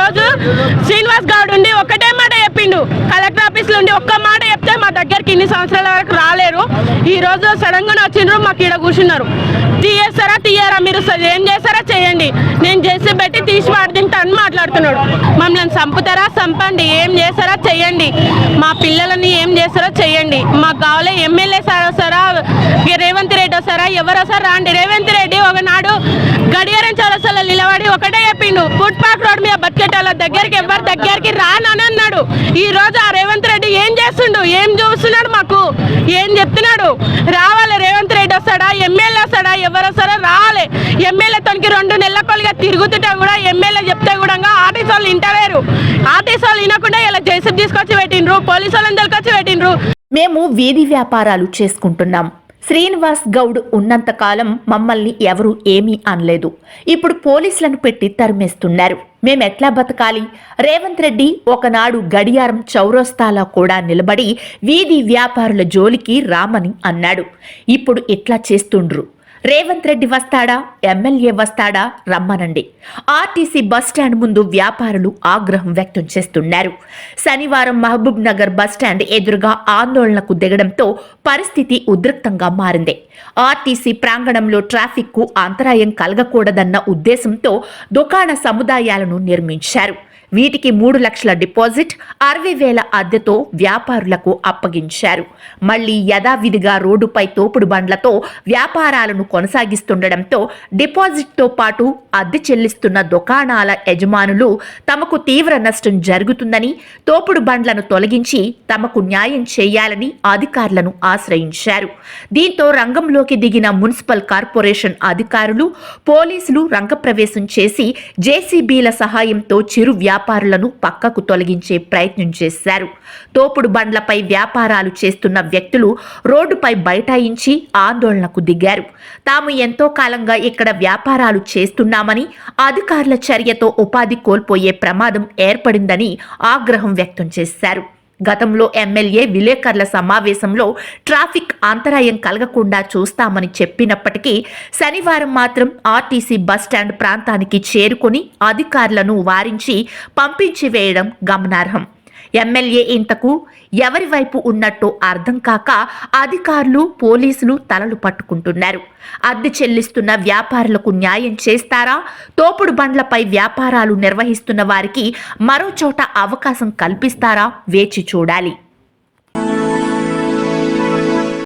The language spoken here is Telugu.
రోజు శ్రీనివాస్ గౌడ్ ఉండి ఒకటే మాట చెప్పిండు. కలెక్టర్ ఆఫీస్లో ఉండి ఒక్క మాట చెప్తే మా దగ్గరికి ఇన్ని సంవత్సరాల వరకు రాలేరు. ఈ రోజు సడన్గా వచ్చిండ్రు మాకు ఇక్కడ కూర్చున్నారు. తీయేస్తారా తీయరా మీరు ఏం చేస్తారా చేయండి. నేను చేసి పెట్టి తీసి వాడుతుంటా అని మాట్లాడుతున్నాడు. మమ్మల్ని చంపుతారా చంపండి. ఏం చేస్తారా చెయ్యండి మా పిల్లలని ఏం చేస్తారో చెయ్యండి మాకు కావాలి ఎమ్మెల్యే సార్ వస్తారా రేవంత్ రెడ్డి వస్తారా ఎవరు వస్తారా రాండి. రేవంత్ రెడ్డి ఒకనాడు గడియారం చౌరస్తాలో నిలబడి ఒకటే చెప్పిండు. ఫుట్పాత్ మీద బతికేటాల దగ్గరికి ఎవరి దగ్గరికి రానని అన్నాడు. ఈ రోజు ఆ రేవంత్ రెడ్డి ఏం చేస్తుండు? ఏం చూస్తున్నాడు మాకు? ఏం చెప్తున్నాడు? రావాలి రేవంత్ రెడ్డి వస్తాడా? ఎమ్మెల్యే వస్తాడా? ఎవరు వస్తారో రావాలి. ఎమ్మెల్యే తనకి రెండు నెలల కొలుగా తిరుగుతుంటే కూడా ఎమ్మెల్యే చెప్తే కూడా ఆర్టీసీ వాళ్ళు ఇంటలేరు ఆర్టీసీ వాళ్ళు వినకుండా ఇలా జేసీబీ తీసుకొచ్చి పెట్టిండ్రు పోలీసు వాళ్ళని తీసుకొచ్చి పెట్టిండ్రు. మేము వీధి వ్యాపారాలు చేసుకుంటున్నాం. శ్రీనివాస్ గౌడ్ ఉన్నంతకాలం మమ్మల్ని ఎవరూ ఏమీ అనలేదు. ఇప్పుడు పోలీసులను పెట్టి తరిమేస్తున్నారు. మేమెట్లా బతకాలి? రేవంత్ రెడ్డి ఒకనాడు గడియారం చౌరస్తాలో కూడా నిలబడి వీధి వ్యాపారుల జోలికి రామని అన్నాడు. ఇప్పుడు ఇట్లా చేస్తుండ్రు? రేవంత్ రెడ్డి వస్తాడా? ఎమ్మెల్యే వస్తాడా? రమ్మనండి. ఆర్టీసీ బస్టాండ్ ముందు వ్యాపారులు ఆగ్రహం వ్యక్తం చేస్తున్నారు. శనివారం మహబూబ్ నగర్ బస్టాండ్ ఎదురుగా ఆందోళనకు దిగడంతో పరిస్థితి ఉద్రిక్తంగా మారింది. ఆర్టీసీ ప్రాంగణంలో ట్రాఫిక్కు అంతరాయం కలగకూడదన్న ఉద్దేశంతో దుకాణ సముదాయాలను నిర్మించారు. వీటికి మూడు లక్షల డిపాజిట్ అరవై వేల అద్దెతో వ్యాపారులకు అప్పగించారు. మళ్ళీ యథావిధిగా రోడ్డుపై తోపుడు బండ్లతో వ్యాపారాలను కొనసాగిస్తుండటంతో డిపాజిట్తో పాటు అద్దె చెల్లిస్తున్న దుకాణాల యజమానులు తమకు తీవ్ర నష్టం జరుగుతుందని తోపుడు బండ్లను తొలగించి తమకు న్యాయం చేయాలని అధికారులను ఆశ్రయించారు. దీంతో రంగంలోకి దిగిన మున్సిపల్ కార్పొరేషన్ అధికారులు పోలీసులు రంగప్రవేశం చేసి జేసీబీల సహాయంతో చిరు వ్యాపారులను పక్కకు తొలగించే ప్రయత్నం చేశారు. తోపుడు బండ్లపై వ్యాపారాలు చేస్తున్న వ్యక్తులు రోడ్డుపై బైఠాయించి ఆందోళనకు దిగారు. తాము ఎంతో కాలంగా ఇక్కడ వ్యాపారాలు చేస్తున్నామని అధికారుల చర్యతో ఉపాధి కోల్పోయే ప్రమాదం ఏర్పడిందని ఆగ్రహం వ్యక్తం చేశారు. గతంలో ఎమ్మెల్యే విలేకరుల సమావేశంలో ట్రాఫిక్ అంతరాయం కలగకుండా చూస్తామని చెప్పినప్పటికీ శనివారం మాత్రం ఆర్టీసీ బస్టాండ్ ప్రాంతానికి చేరుకొని అధికారులను వారించి పంపించి వేయడం గమనార్హం. ఎమ్మెల్యే ఇంతకు ఎవరి వైపు ఉన్నట్టు అర్థం కాక అధికారులు పోలీసులు తలలు పట్టుకుంటున్నారు. అద్దె చెల్లిస్తున్న వ్యాపారులకు న్యాయం చేస్తారా? తోపుడు బండ్లపై వ్యాపారాలు నిర్వహిస్తున్న వారికి మరో చోట అవకాశం కల్పిస్తారా? వేచి చూడాలి.